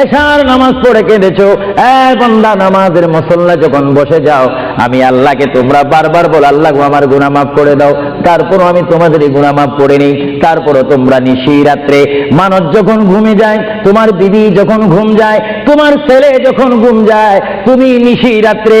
এশার নামাজ পড়ে কেঁদেছো। বন্দা, নামাজের মুসল্লা যখন বসে যাও, আমি আল্লাহকে তোমরা বারবার বল, আল্লাহ আমার গুণা মাফ করে দাও। তারপরও আমি তোমাদের গুণা মাফ করে নিই তারপরও তোমরা নিশি রাত্রে মানুষ যখন ঘুমে যায়, তোমার বিবি যখন ঘুম যায়, তোমার ছেলে যখন ঘুম যায়, তুমি নিশি রাত্রে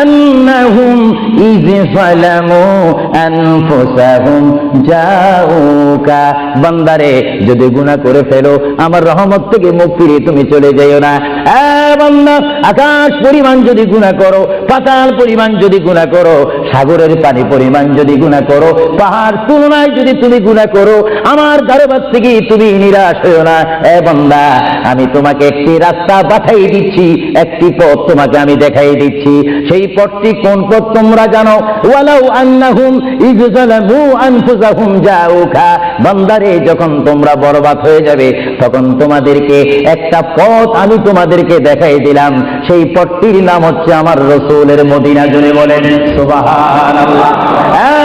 আন্নাহুম إذ ظلموا أنفسهم جاءوك বান্দারে, যদি গুনাহ করে ফেলো, আমার রহমত থেকে মুখ ফিরিয়ে তুমি চলে যাইও না। আকাশ পরিমাণ যদি গুনাহ করো, পাতাল পরিমাণ যদি গুনাহ করো সাগরের পানি পরিমাণ যদি গুনাহ করো, পাহাড় তুলনায় যদি তুমি গুনাহ করো, আমার দরবার থেকে তুমি নিরাশ হইও না। এ বান্দা, আমি তোমাকে একটি রাস্তা পাঠাই দিচ্ছি, একটি পথ তোমাকে আমি দেখাই দিচ্ছি। সেই পথটি কোন পথ তোমরা জানো? ওয়ালাউ আন্নাহুম যালামু আনফুসাহুম জাউকা। বান্দারে, যখন তোমরা বরবাদ হয়ে যাবে, তখন তোমাদেরকে একটা পথ আমি তোমাদেরকে দেখাই দিলাম। সেই পথটির নাম হচ্ছে আমার রসুলের মদিনা জুড়ে বলেন সুবহানাল্লাহ। হ্যাঁ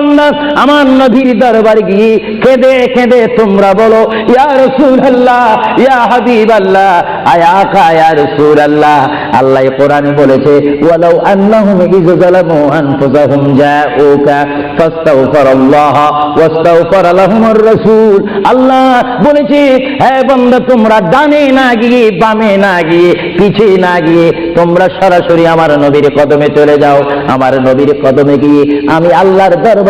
বান্দা, আমার নবীর দরবার গিয়ে কেঁদে কেঁদে তোমরা বলো, ইয়া রসুল আল্লাহ ইয়া হাবিব আল্লাহ আয়া কা ইয়া আল্লাহ আল্লাহ কোরআনে বলেছে, ওয়ালাউ আন্নাহুম আল্লাহ বলেছে বান্দা, তোমরা ডানে না গিয়ে, বামে না গিয়ে, পিছে না গিয়ে, তোমরা সরাসরি আমার নবীর কদমে চলে যাও। আমার নবীর কদমে গিয়ে আমি আল্লাহর দরবারে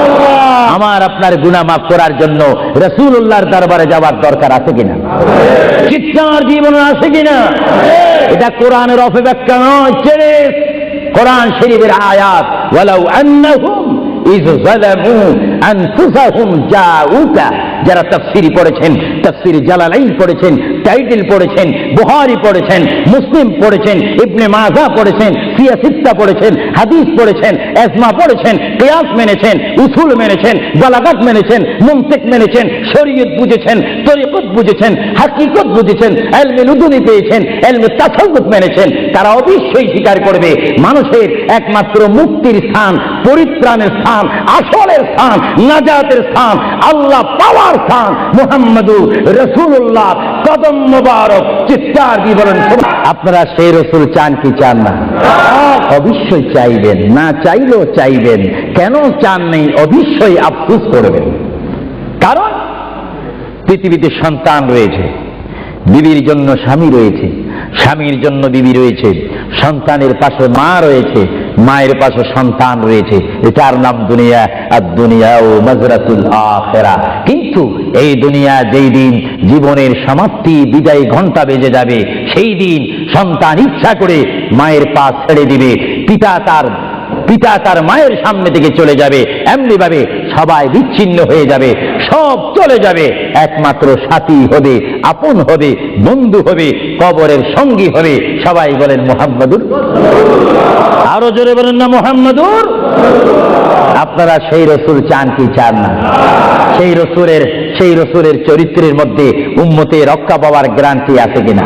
আমার আপনার গুনাহ মাফ করার জন্য রসুল্লাহর দরবারে যাওয়ার দরকার আছে কিনা? চিৎকার জীবন আছে কিনা? এটা কোরআনের অপব্যাখ্যা নয়, ছেড়ে কোরআন শরীফের আয়াত, ওয়ালাউ যারা তাফসিরি পড়েছেন, তাফসির জালালাইন পড়েছেন টাইটেল পড়েছেন বুহারি পড়েছেন, মুসলিম পড়েছেন, ইবনে মাজা পড়েছেন সিয়াসিত্তা পড়েছেন, হাদিস পড়েছেন, এজমা পড়েছেন, কিয়াস মেনেছেন, উসুল মেনেছেন, বালাগাত মেনেছেন মুমতিক মেনেছেন, শরীয়ত বুঝেছেন, তরিকত বুঝেছেন, হাকিকত বুঝেছেন, এলমে লুদুনি পেয়েছেন, এলমে তাসাউফ মেনেছেন, তারা অবশ্যই স্বীকার করবে, মানুষের একমাত্র মুক্তির স্থান, পরিত্রাণের স্থান, আসলের স্থান, নাজাতের স্থান, আল্লাহ পাওয়ার স্থান মুহাম্মদু রসুল্লাহ কদম মুবারক, চিৎকার বলেন আপনারা সেই রসুল চান কি চান না? অবশ্যই চাইবেন, না চাইলেও চাইবেন। কেন চান নেই? অবশ্যই আফসুস করবেন। কারণ পৃথিবীতে সন্তান রয়েছে, বিবির জন্য স্বামী রয়েছে, স্বামীর জন্য বিবি রয়েছে, সন্তানের পাশে মা রয়েছে মায়ের পাশে সন্তান রয়েছে। এটার নাম দুনিয়া, আর দুনিয়া ও মাজরাতুল আখেরা। কিন্তু এই দুনিয়া যেই দিন জীবনের সমাপ্তি, বিদায় ঘণ্টা বেজে যাবে, সেই দিন সন্তান ইচ্ছা করে মায়ের পা ছেড়ে দিবে। পিতা তার পিতা তার মায়ের সামনে থেকে চলে যাবে। এমনি ভাবে সবাই বিচ্ছিন্ন হয়ে যাবে, সব চলে যাবে। একমাত্র সাথী হবে, আপন হবে, বন্ধু হবে, কবরের সঙ্গী হবে। সবাই বলেন মোহাম্মদুর। আরও জোরে বলেন না, মোহাম্মদুর। আপনারা সেই রসুল চান কি চান না? সেই রসুলের সেই রসুলের চরিত্রের মধ্যে উম্মতে রক্ষা পাওয়ার গ্রান্টি আছে কিনা?